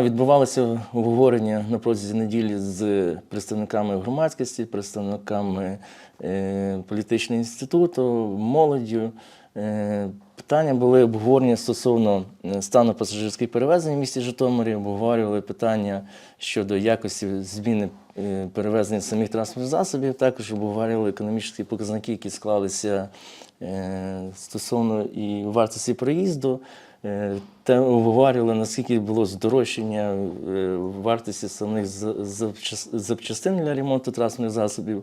Відбувалося обговорення на протязі неділі з представниками громадськості, представниками е, політичного інституту, молоддю. Е, питання були обговорення стосовно е, стану пасажирських перевезень в місті Житомирі, обговорювали питання щодо якості зміни перевезення самих транспортних засобів. Також обговорювали економічні показники, які склалися стосовно і вартості проїзду. Е, Та обговорювали, наскільки було здорожчання е, вартості самих запчастин для ремонту трасних засобів,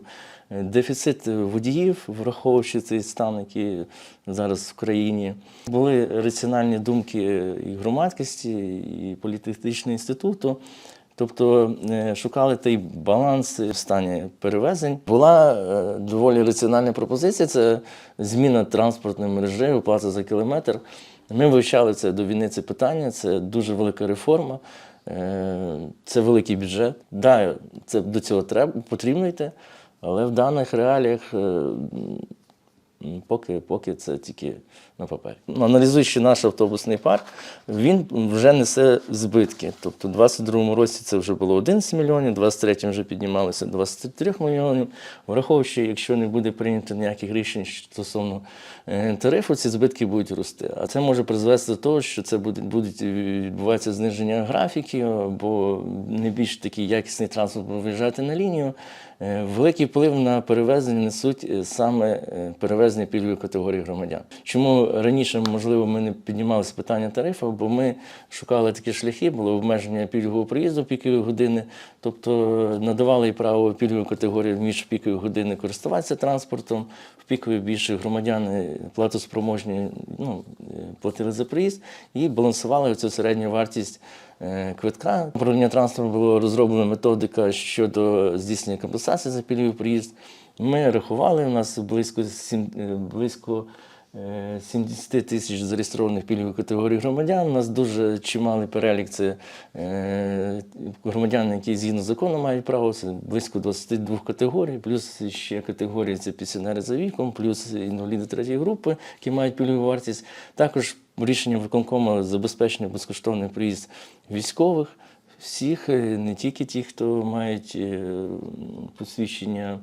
е, дефіцит водіїв, враховуючи цей стан, який зараз в країні. Були раціональні думки і громадськості, і політичного інституту. Тобто е, шукали той баланс в стані перевезень. Була е, доволі раціональна пропозиція це зміна транспортної мережі, оплата за кілометр. Ми вивчали це до війни це питання, це дуже велика реформа, е, це великий бюджет. Да, це до цього треба, потрібно йти, але в даних реаліях поки, поки це тільки на папері. Ну, Аналізуючи наш автобусний парк, він вже несе збитки. Тобто, у 2022 році це вже було 11 мільйонів, у 2023 вже піднімалося 23 мільйонів. Враховуючи, якщо не буде прийнято ніяких рішень стосовно е, тарифу, ці збитки будуть рости. А це може призвести до того, що це буде будуть відбуватися зниження графіків, або не більш такий якісний транспорт виїжджати на лінію. Е, Великий вплив на перевезення несуть е, саме е, перевезення пільгової категорії громадян. Чому раніше, можливо, ми не піднімалися питання тарифу, бо ми шукали такі шляхи, було обмеження пільгового проїзду в пікові години, тобто надавали і право пільгової категорії між пікові години користуватися транспортом, в пікові більше громадяни платоспроможні ну, е, платили за проїзд і балансували цю середню вартість квитка. Управління транспорту було розроблена методика щодо здійснення компенсації за пільговий проїзд. Ми рахували, у нас близько, сім- е, близько е, 70 тисяч зареєстрованих пільгових категорій громадян. У нас дуже чималий перелік це е, громадяни, які згідно закону мають право, це близько 22 категорій, плюс ще категорії це пенсіонери за віком, плюс інваліди третьої групи, які мають пільгову вартість. Також рішення виконкому забезпечення безкоштовний приїзд військових. Всіх, е, не тільки ті, хто мають е, посвідчення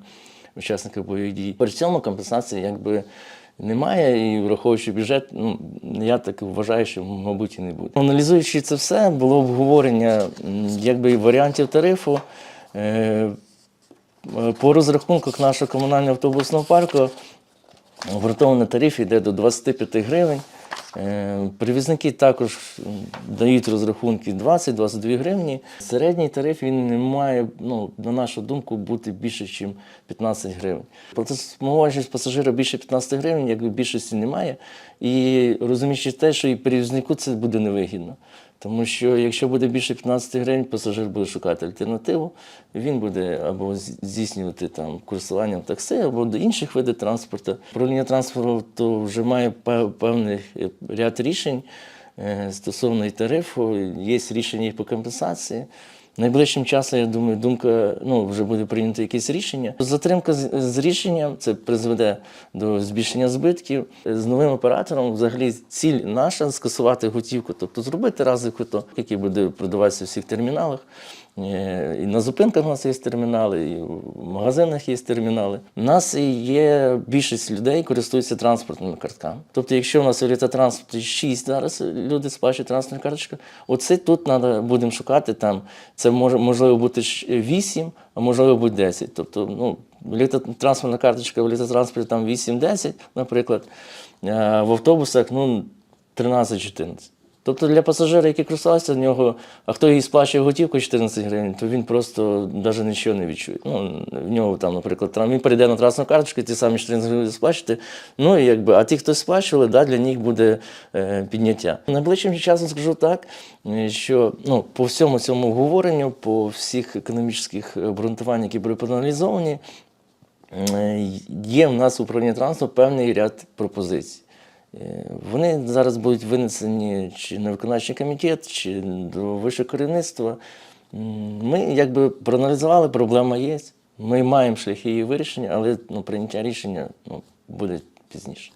учасника бойових дій. При цьому компенсації якби немає, і враховуючи бюджет, ну я так вважаю, що мабуть і не буде. Аналізуючи це все, було обговорення якби варіантів тарифу. Е, По розрахунках нашого комунального автобусного парку Обґрунтований тариф йде до 25 гривень. Е, Перевізники також дають розрахунки 20-22 гривні. Середній тариф він не має, ну, на нашу думку, бути більше, ніж 15 гривень. Платоспроможність пасажира більше 15 гривень, якби більшості немає. І розуміючи те, що і перевізнику це буде невигідно. Тому що якщо буде більше 15 гривень, пасажир буде шукати альтернативу, він буде або здійснювати там курсування в таксі, або до інших видів транспорту. Управління транспорту вже має певний е, ряд рішень е, стосовно і тарифу, є рішення і по компенсації. Найближчим часом, я думаю, думка ну, вже буде прийнято якесь рішення. Затримка з, рішенням це призведе до збільшення збитків. З новим оператором взагалі ціль наша скасувати готівку, тобто зробити рази квиток, який буде продаватися в всіх терміналах. Е, І на зупинках у нас є термінали, і в магазинах є термінали. У нас є більшість людей користуються транспортними картками. Тобто, якщо у нас в елітотранспорті 6 зараз люди сплачують транспортну карточку, оце тут треба будемо шукати там. Це може можливо бути 8, а можливо бути 10. Тобто, ну, елітотранспортна карточка в елітотранспорті там 8-10, наприклад, в автобусах ну, 13-14. Тобто для пасажира, який користувався в нього, а хто їй сплачує готівку 14 гривень, то він просто навіть нічого не відчує. Ну, в нього там, наприклад, він перейде на трасну карточку, ті самі 14 гривень сплачувати. Ну, якби, а ті, хто сплачували, да, для них буде е, підняття. Найближчим часом скажу так, е, що ну, по всьому цьому обговоренню, по всіх економічних обґрунтуваннях, які були проаналізовані, Е, Є в нас в управлінні транспорту певний ряд пропозицій. Е, Вони зараз будуть винесені чи на виконавчий комітет, чи до вищого керівництва. Ми якби проаналізували, проблема є. Ми маємо шляхи її вирішення, але ну, прийняття рішення ну, буде пізніше.